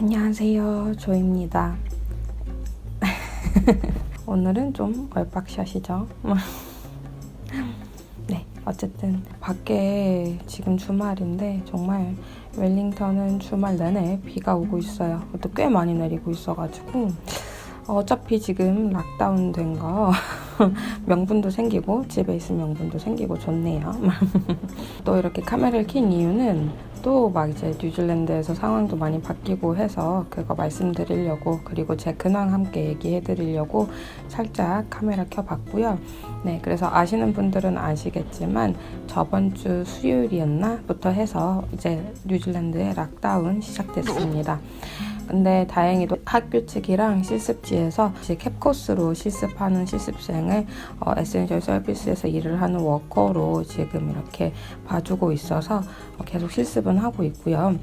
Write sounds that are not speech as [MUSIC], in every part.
안녕하세요. 조입니다. [LAUGHS] 오늘은 좀 얼빡샷이죠. [LAUGHS] 네, 어쨌든 밖에 지금 주말인데 정말 웰링턴은 주말 내내 비가 오고 있어요. 또 꽤 많이 내리고 있어가지고 어차피 지금 락다운 된거 [LAUGHS] [LAUGHS] 명분도 생기고 집에 있을 명분도 생기고 좋네요. [LAUGHS] 또 이렇게 카메라를 킨 이유는 또 막 이제 뉴질랜드에서 상황도 많이 바뀌고 해서 그거 말씀드리려고 그리고 제 근황 함께 얘기해 드리려고 살짝 카메라 켜봤고요. 네, 그래서 아시는 분들은 아시겠지만 저번 주 수요일이었나부터 해서 이제 뉴질랜드의 락다운 시작됐습니다. 근데 다행히도 학교 측이랑 실습지에서 캡코스로 실습하는 실습생을 어, 에센셜 서비스에서 일을 하는 워커로 지금 이렇게 봐주고 있어서 어, 계속 실습은 하고 있고요.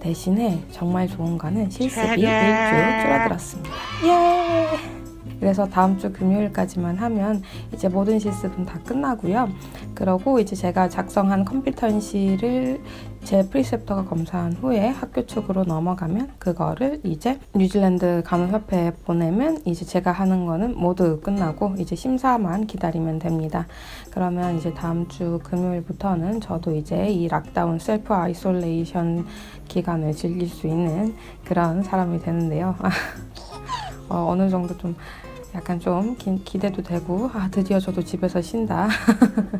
대신에 정말 좋은 거는 실습이 일주 줄어들었습니다. 예! 그래서 다음 주 금요일까지만 하면 이제 모든 실습은 다 끝나고요. 그러고 이제 제가 작성한 컴퓨터 인시를 제 프리셉터가 검사한 후에 학교 측으로 넘어가면 그거를 이제 뉴질랜드 간호협회에 보내면 이제 제가 하는 거는 모두 끝나고 이제 심사만 기다리면 됩니다. 그러면 이제 다음 주 금요일부터는 저도 이제 이 락다운 셀프 아이솔레이션 기간을 즐길 수 있는 그런 사람이 되는데요. [LAUGHS] 어, 어느 정도 좀 약간 좀 기, 기대도 되고 아 드디어 저도 집에서 쉰다.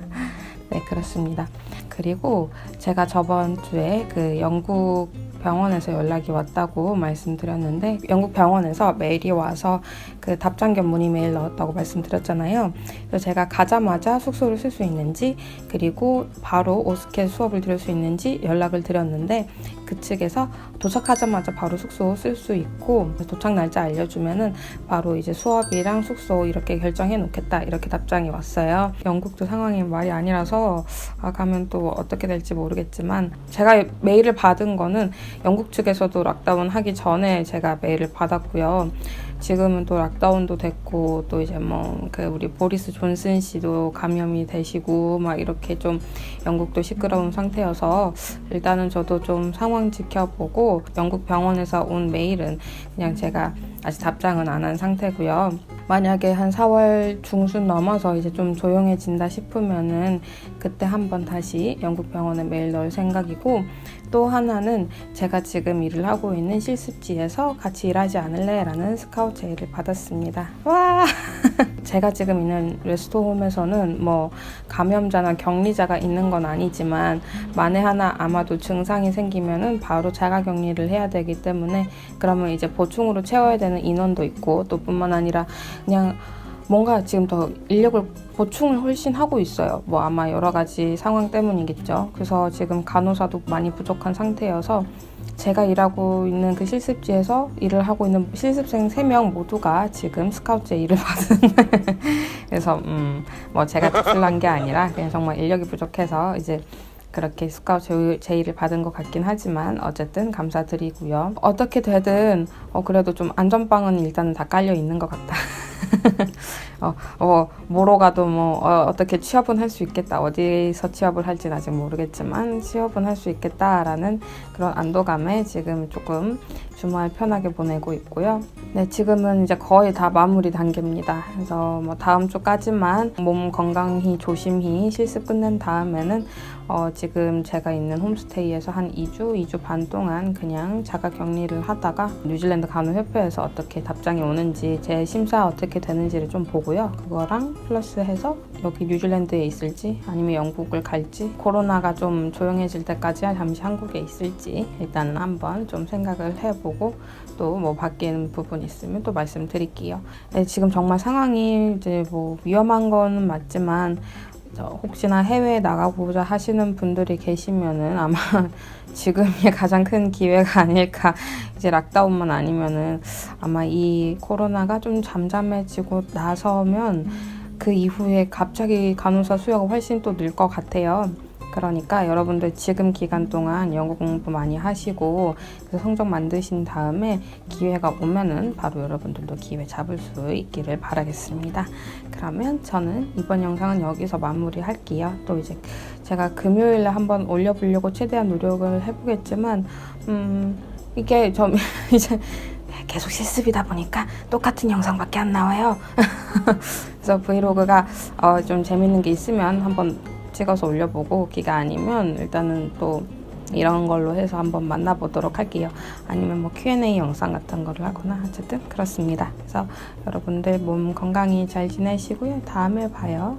[LAUGHS] 네 그렇습니다. 그리고 제가 저번 주에 그 영국 병원에서 연락이 왔다고 말씀드렸는데 영국 병원에서 메일이 와서 그 답장 겸 문의 메일 넣었다고 말씀드렸잖아요. 그래서 제가 가자마자 숙소를 쓸 수 있는지 그리고 바로 오스켓 수업을 들을 수 있는지 연락을 드렸는데 그 측에서 도착하자마자 바로 숙소 쓸 수 있고 도착 날짜 알려주면은 바로 이제 수업이랑 숙소 이렇게 결정해 놓겠다 이렇게 답장이 왔어요. 영국도 상황이 말이 아니라서 아 가면 또 어떻게 될지 모르겠지만 제가 메일을 받은 거는 영국 측에서도 락다운 하기 전에 제가 메일을 받았고요. 지금은 또 락다운도 됐고 또 이제 뭐 그 우리 보리스 존슨 씨도 감염이 되시고 막 이렇게 좀 영국도 시끄러운 상태여서 일단은 저도 좀 상황 지켜보고 영국 병원에서 온 메일은 그냥 제가 아직 답장은 안 한 상태고요. 만약에 한 4월 중순 넘어서 이제 좀 조용해진다 싶으면은 그때 한번 다시 영국 병원에 메일 넣을 생각이고 또 하나는 제가 지금 일을 하고 있는 실습지에서 같이 일하지 않을래? 라는 스카우트 제의를 받았습니다. 와! [LAUGHS] 제가 지금 있는 레스토홈에서는 뭐 감염자나 격리자가 있는 건 아니지만 만에 하나 아마도 증상이 생기면은 바로 자가 격리를 해야 되기 때문에 그러면 이제 보충으로 채워야 되는 인원도 있고 또 뿐만 아니라 그냥 뭔가 지금 더 인력을 보충을 훨씬 하고 있어요. 뭐 아마 여러 가지 상황 때문이겠죠. 그래서 지금 간호사도 많이 부족한 상태여서 제가 일하고 있는 그 실습지에서 일을 하고 있는 실습생 3명 모두가 지금 스카우트 일을 받은 [LAUGHS] 그래서 음, 뭐 제가 특출난 게 아니라 그냥 정말 인력이 부족해서 이제 그렇게 스카우트 제의를 받은 것 같긴 하지만 어쨌든 감사드리고요. 어떻게 되든 어, 그래도 좀 안전빵은 일단은 다 깔려 있는 것 같다. [LAUGHS] [LAUGHS] 어, 어, 뭐로 가도 뭐 어, 떻게 취업은 할 수 있겠다. 어디서 취업을 할지는 아직 모르겠지만 취업은 할 수 있겠다라는 그런 안도감에 지금 조금 주말 편하게 보내고 있고요. 네, 지금은 이제 거의 다 마무리 단계입니다. 그래서 뭐 다음 주까지만 몸 건강히 조심히 실습 끝낸 다음에는 어, 지금 제가 있는 홈스테이에서 한 2주, 2주 반 동안 그냥 자가 격리를 하다가 뉴질랜드 간호협회에서 어떻게 답장이 오는지 제 심사 어떻게 되 는지를 좀 보고요. 그거랑 플러스 해서 여기 뉴질랜드에 있을지 아니면 영국을 갈지 코로나가 좀 조용해질 때까지 잠시 한국에 있을지 일단 한번 좀 생각을 해보고 또 뭐 바뀌는 부분 있으면 또 말씀드릴게요. 네, 지금 정말 상황이 이제 뭐 위험한 거는 맞지만 혹시나 해외에 나가고자 하시는 분들이 계시면은 아마 [LAUGHS] 지금이 가장 큰 기회가 아닐까. 이제 락다운만 아니면은 아마 이 코로나가 좀 잠잠해지고 나서면 그 이후에 갑자기 간호사 수요가 훨씬 또 늘 것 같아요. 그러니까 여러분들 지금 기간 동안 영어 공부 많이 하시고 성적 만드신 다음에 기회가 오면은 바로 여러분들도 기회 잡을 수 있기를 바라겠습니다. 그러면 저는 이번 영상은 여기서 마무리할게요. 또 이제 제가 금요일에 한번 올려보려고 최대한 노력을 해보겠지만 음, 이게 좀 [LAUGHS] 이제 계속 실습이다 보니까 똑같은 영상밖에 안 나와요. [LAUGHS] 그래서 브이로그가 어, 좀 재밌는 게 있으면 한번 찍어서 올려보고 기가 아니면 일단은 또 이런 걸로 해서 한번 만나보도록 할게요. 아니면 뭐 Q&A 영상 같은 거를 하거나 어쨌든 그렇습니다. 그래서 여러분들 몸 건강히 잘 지내시고요. 다음에 봐요.